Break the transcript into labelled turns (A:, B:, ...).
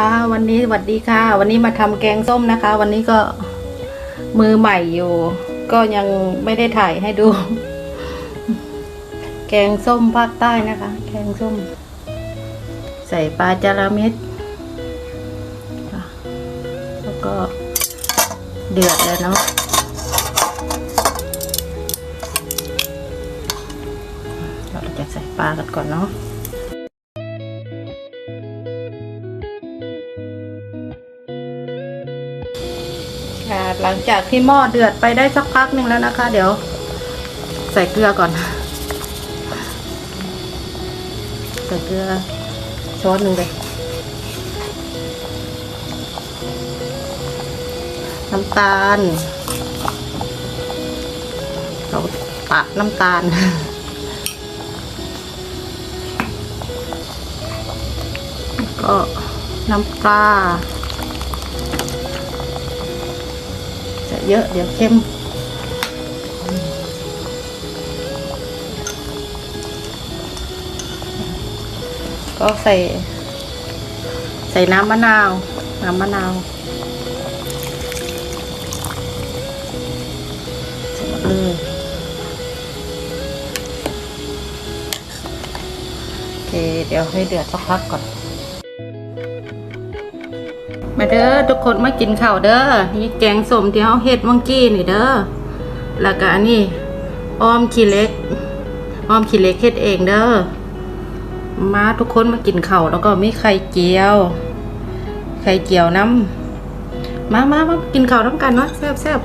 A: ค่ะวันนี้สวัสดีค่ะ วันนี้มาทำแกงส้มนะคะ วันนี้ก็มือใหม่อยู่ ก็ยังไม่ได้ถ่ายให้ดู แกงส้มภาคใต้นะคะ แกงส้ม ใส่ปลาจาระเม็ดแล้วก็เดือดแล้วเนาะเราจะใส่ปลากันก่อนเนาะ ค่ะหลังจากที่หม้อเดือดไปได้สักพักหนึ่งแล้วนะคะ เดี๋ยวใส่เกลือก่อน ใส่เกลือช้อนหนึ่งเลยน้ำตาล เราตัดน้ำตาลก็น้ำปลา เยอะเดี๋ยวเค็มก็ใส่ ใส่น้ำมะนาว น้ำมะนาวเลยโอเคเดี๋ยวให้เดือดสักพักก่อน มาเด้อทุกคนมากินข้าวเด้อนี่แกงส้มที่เขาเฮ็ดเมื่อกี้นี่เด้อแล้วก็อันนี้อ้อมขี้เล็กอ้อมขี้เล็กเฮ็ดเองเด้อมาทุกคนมากินข้าวแล้วก็มีไข่เจียว ไข่เจียวน้ำมามามากินข้าวน้ำกันเนาะแซ่บแซ่บ